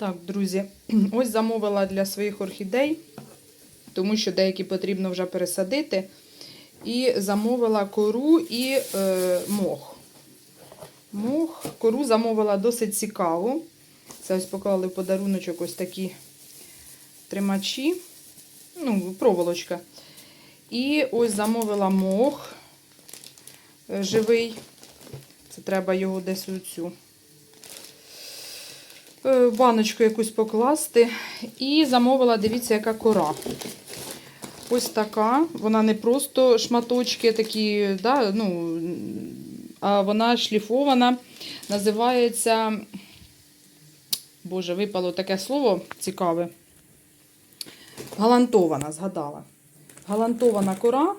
Так, друзі, ось замовила для своїх орхідей, тому що деякі потрібно вже пересадити. І замовила кору і е, мох. Мох. Кору замовила досить цікаву. Це ось поклали в подаруночок ось такі тримачі. Ну, проволочка. І ось замовила мох е, живий. Це треба його десь у цю баночку якусь покласти. І замовила, дивіться, яка кора. Ось така. Вона не просто шматочки такі, да, ну, а вона шліфована. Називається, боже, випало таке слово цікаве. Галантована, згадала. Галантована кора.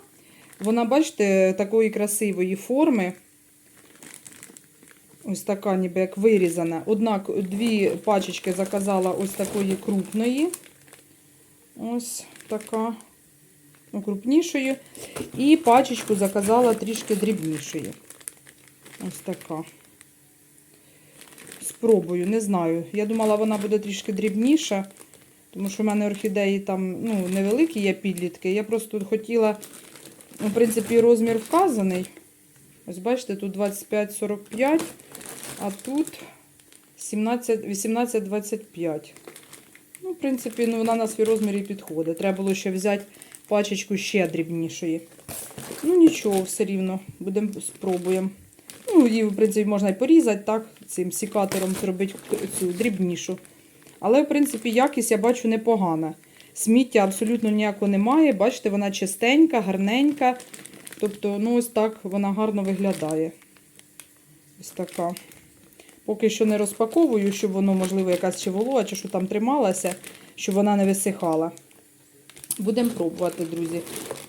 Вона, бачите, такої красивої форми. Ось така, ніби як вирізана. Однак дві пачечки заказала ось такої крупної. Ось така ну, крупнішої. І пачечку заказала трішки дрібнішої. Ось така. Спробую, не знаю. Я думала, вона буде трішки дрібніша, тому що в мене орхідеї там ну, невеликі є підлітки. Я просто хотіла, ну, в принципі, розмір вказаний. Ось бачите, тут 25-45, а тут 18-25. Ну, в принципі, ну, вона на свій розмір і підходить. Треба було ще взяти пачечку ще дрібнішої. Ну, нічого, все рівно. Будемо спробуємо. Ну, її, в принципі, можна і порізати, так, цим сікатором зробити цю дрібнішу. Але, в принципі, якість я бачу непогана. Сміття абсолютно ніякого немає. Бачите, вона чистенька, гарненька. Тобто, ну, ось так вона гарно виглядає. Ось така. Поки що не розпаковую, щоб воно, можливо, якась чи волога, чи що там трималася, щоб вона не висихала. Будемо пробувати, друзі.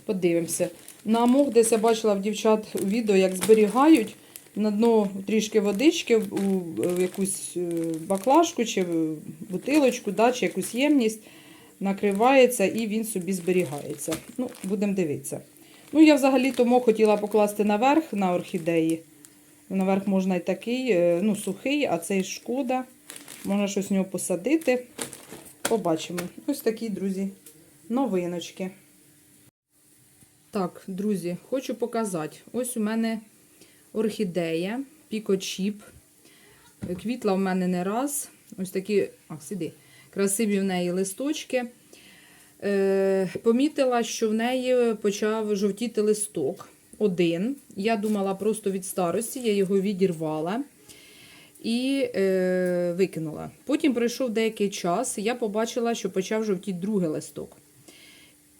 Подивимося. На мох десь я бачила в дівчат у відео, як зберігають на дно трішки водички у якусь е, баклажку чи бутилочку, да, чи якусь ємність, накривається і він собі зберігається. Ну, Будемо дивитися. Ну, я взагалі-то мох хотіла покласти наверх на орхідеї. Наверх можна і такий, е, ну, сухий, а цей шкода. Можна щось в нього посадити. Побачимо. Ось такі, друзі, новиночки. Так, друзі, хочу показати. Ось у мене орхідея, пікочіп. Квітла в мене не раз. Ось такі, а, сиди, красиві в неї листочки. Е, помітила, що в неї почав жовтіти листок. Один. Я думала просто від старості, я його відірвала і е, викинула. Потім пройшов деякий час, я побачила, що почав жовтіти другий листок.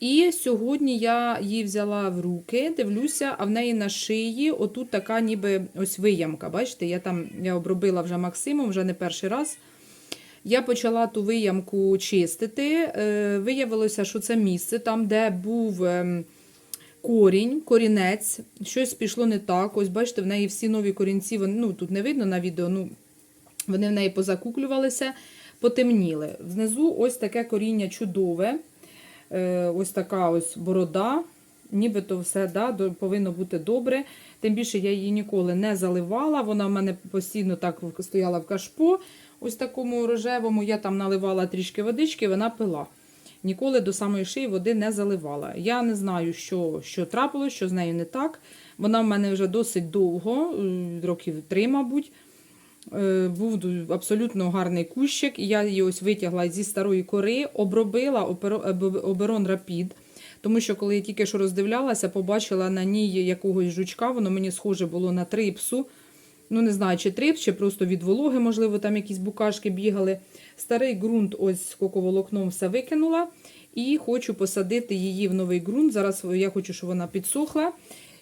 І сьогодні я її взяла в руки, дивлюся, а в неї на шиї отут така ніби ось виямка. Бачите, я там я обробила вже Максимом, вже не перший раз. Я почала ту виямку чистити. Е, Виявилося, що це місце, там, де був ем, корінь, корінець, щось пішло не так. Ось, бачите, в неї всі нові корінці, вони, ну тут не видно на відео, ну вони в неї позакуклювалися, потемніли. Внизу ось таке коріння чудове. Е, ось така ось борода. Нібито все да, повинно бути добре. Тим більше я її ніколи не заливала. Вона в мене постійно так стояла в кашпо. Ось такому рожевому я там наливала трішки водички, вона пила. Ніколи до самої шиї води не заливала. Я не знаю, що, що трапилось, що з нею не так. Вона в мене вже досить довго, е, років три, мабуть. Е, Був абсолютно гарний кущик, і я її ось витягла зі старої кори, обробила оберон рапід. Тому що, коли я тільки що роздивлялася, побачила на ній якогось жучка, воно мені схоже було на трипсу. Ну, не знаю, чи трипс, чи просто від вологи, можливо, там якісь букашки бігали. Старий ґрунт, ось коковолокном все викинула. І хочу посадити її в новий ґрунт. Зараз я хочу, щоб вона підсохла.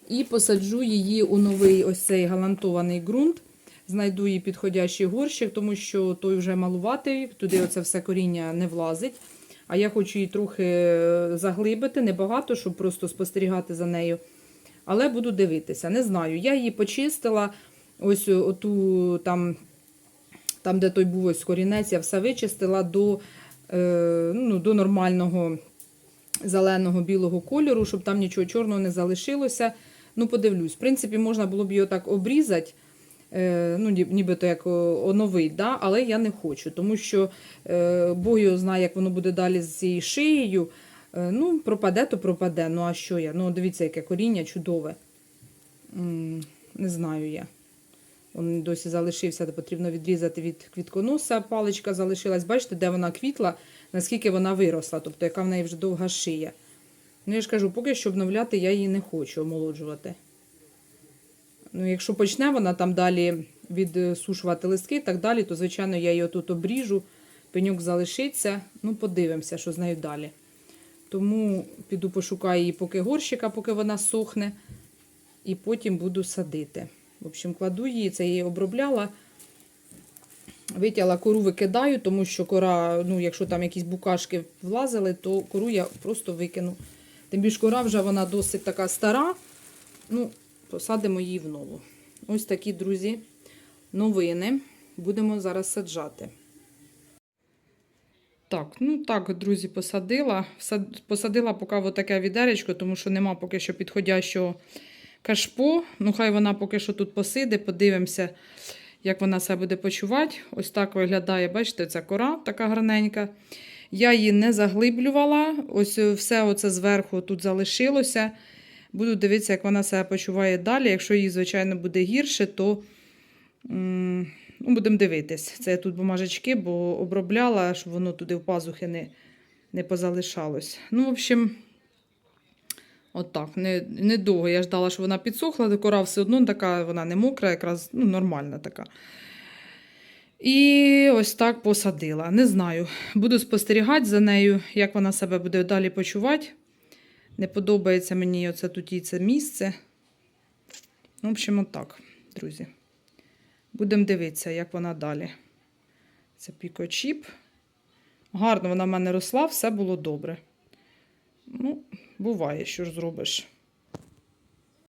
І посаджу її у новий ось цей галантований ґрунт. Знайду їй підходящий горщик, тому що той вже малуватий, туди оце все коріння не влазить. А я хочу її трохи е, заглибити, небагато, щоб просто спостерігати за нею. Але буду дивитися. Не знаю. Я її почистила. Ось оту там, там де той був ось корінець, я все вичистила до, е, ну, до нормального зеленого білого кольору, щоб там нічого чорного не залишилося. Ну, подивлюсь. В принципі, можна було б його так обрізати. е, ну, нібито як о, оновить, да? але я не хочу, тому що е, Бог його знає, як воно буде далі з цією шиєю. Е, ну, пропаде, то пропаде. Ну, а що я? Ну, дивіться, яке коріння чудове. М, Не знаю я. Він досі залишився, де потрібно відрізати від квітконоса. Паличка залишилась. Бачите, де вона квітла, наскільки вона виросла, тобто яка в неї вже довга шия. Ну, я ж кажу, поки що обновляти я її не хочу омолоджувати. Ну, якщо почне вона там далі відсушувати листки і так далі, то, звичайно, я її тут обріжу, пеньок залишиться. Ну, подивимося, що з нею далі. Тому піду пошукаю її поки горщика, поки вона сохне, і потім буду садити. В общем, кладу її, це її обробляла. Витягла кору викидаю, тому що кора, ну, якщо там якісь букашки влазили, то кору я просто викину. Тим більше кора вже вона досить така стара. Ну, посадимо її в нову. Ось такі, друзі, новини. Будемо зараз саджати. Так, ну так, друзі, посадила. Посадила поки таке відеречко, тому що нема поки що підходящого кашпо. Ну, хай вона поки що тут посиде, подивимося, як вона себе буде почувати. Ось так виглядає, бачите, ця кора така гарненька. Я її не заглиблювала. Ось е, все оце зверху тут залишилося. Буду дивитися, як вона себе почуває далі. Якщо їй, звичайно, буде гірше, то ну, будемо дивитись. Це я тут бумажечки, бо обробляла, щоб воно туди в пазухи не, не позалишалось. Ну, в общем, отак. Не, недовго я ждала, що вона підсохла, кора все одно така, вона не мокра, якраз ну, нормальна така. І ось так посадила. Не знаю. Буду спостерігати за нею, як вона себе буде далі почувати. Не подобається мені оце тут і це місце. В общем, отак, друзі. Будемо дивитися, як вона далі. Це пікочіп. Гарно вона в мене росла, все було добре. Буває, що ж зробиш.